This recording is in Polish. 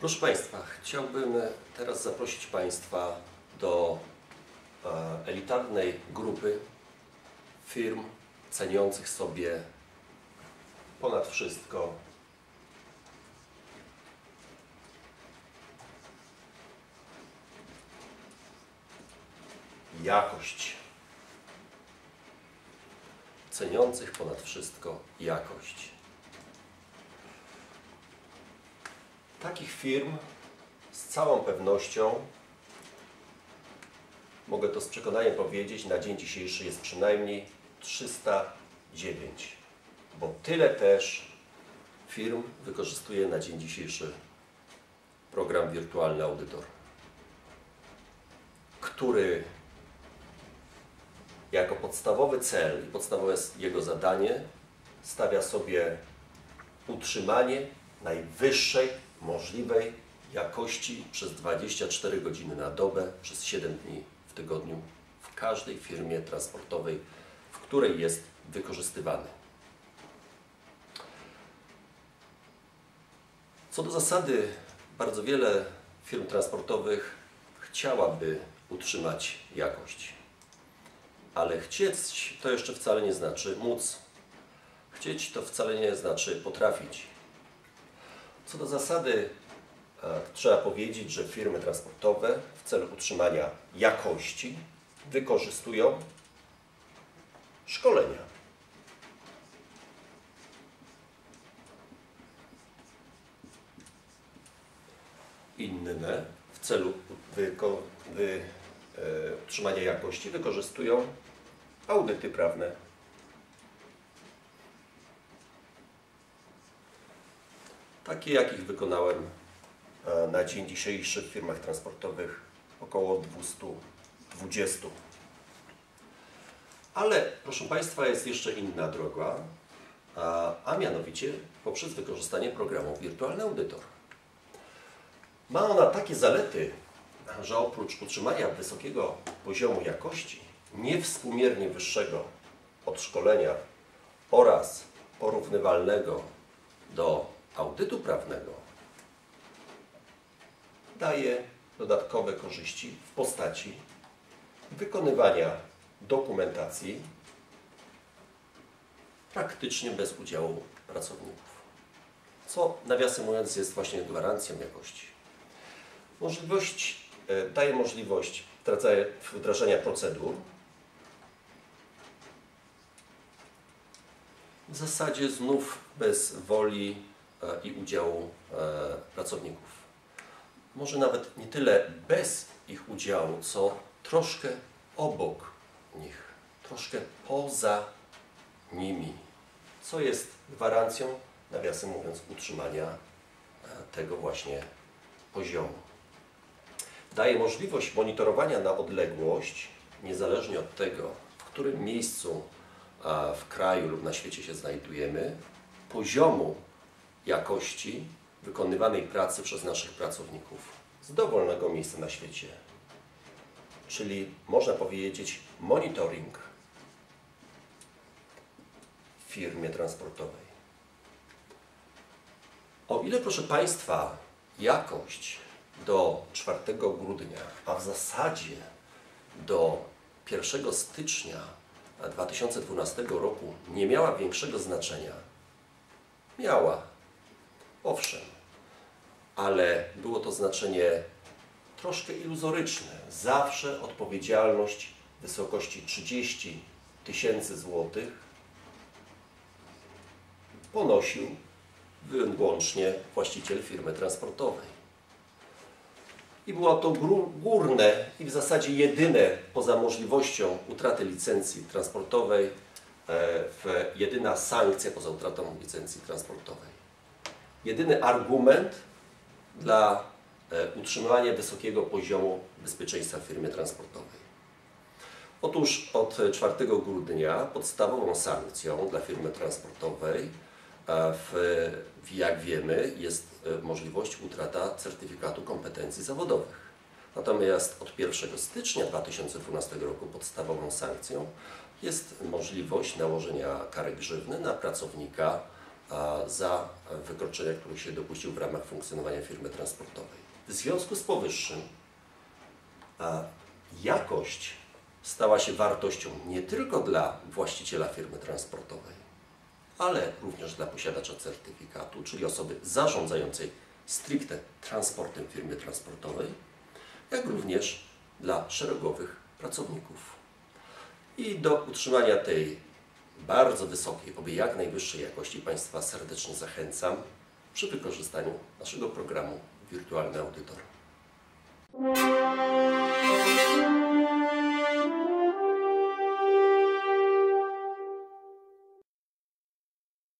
Proszę Państwa, chciałbym teraz zaprosić Państwa do e, elitarnej grupy firm ceniących sobie ponad wszystko jakość. Ceniących ponad wszystko jakość. Takich firm z całą pewnością, mogę to z przekonaniem powiedzieć, na dzień dzisiejszy jest przynajmniej 309, bo tyle też firm wykorzystuje na dzień dzisiejszy program Wirtualny Audytor, który jako podstawowy cel i podstawowe jego zadanie stawia sobie utrzymanie najwyższej możliwej jakości przez 24 godziny na dobę, przez 7 dni w tygodniu w każdej firmie transportowej, w której jest wykorzystywany. Co do zasady, bardzo wiele firm transportowych chciałaby utrzymać jakość. Ale chcieć to jeszcze wcale nie znaczy móc. Chcieć to wcale nie znaczy potrafić. Co do zasady, e, trzeba powiedzieć, że firmy transportowe w celu utrzymania jakości wykorzystują szkolenia. Inne w celu wy, e, utrzymania jakości wykorzystują audyty prawne. Takie, jakich wykonałem e, na dzień dzisiejszy w firmach transportowych około 220. Ale proszę Państwa, jest jeszcze inna droga, a, a mianowicie poprzez wykorzystanie programu Wirtualny Audytor. Ma ona takie zalety, że oprócz utrzymania wysokiego poziomu jakości, niewspółmiernie wyższego od szkolenia oraz porównywalnego do audytu prawnego, daje dodatkowe korzyści w postaci wykonywania dokumentacji praktycznie bez udziału pracowników. Co nawiasem mówiąc jest właśnie gwarancją jakości. Możliwość, e, daje możliwość wdrażania procedur w zasadzie znów bez woli i udziału e, pracowników. Może nawet nie tyle bez ich udziału, co troszkę obok nich, troszkę poza nimi, co jest gwarancją, nawiasem mówiąc, utrzymania e, tego właśnie poziomu. Daje możliwość monitorowania na odległość, niezależnie od tego, w którym miejscu w kraju lub na świecie się znajdujemy, poziomu jakości wykonywanej pracy przez naszych pracowników z dowolnego miejsca na świecie. Czyli można powiedzieć monitoring w firmie transportowej. O ile, proszę Państwa, jakość do 4 grudnia, a w zasadzie do 1 stycznia 2012 roku nie miała większego znaczenia. Miała, owszem, ale było to znaczenie troszkę iluzoryczne. Zawsze odpowiedzialność w wysokości 30 tysięcy złotych ponosił wyłącznie właściciel firmy transportowej. I było to górne i w zasadzie jedyne poza możliwością utraty licencji transportowej, e, jedyna sankcja poza utratą licencji transportowej. Jedyny argument dla e, utrzymywania wysokiego poziomu bezpieczeństwa w firmie transportowej. Otóż od 4 grudnia podstawową sankcją dla firmy transportowej w, jak wiemy, jest e, możliwość utrata certyfikatu kompetencji zawodowych. Natomiast od 1 stycznia 2012 roku podstawową sankcją jest możliwość nałożenia kary grzywny na pracownika za wykroczenia, których się dopuścił w ramach funkcjonowania firmy transportowej. W związku z powyższym jakość stała się wartością nie tylko dla właściciela firmy transportowej, ale również dla posiadacza certyfikatu, czyli osoby zarządzającej stricte transportem firmy transportowej, jak również dla szeregowych pracowników. I do utrzymania tej bardzo wysokiej, oby jak najwyższej jakości Państwa serdecznie zachęcam przy wykorzystaniu naszego programu Wirtualny Audytor.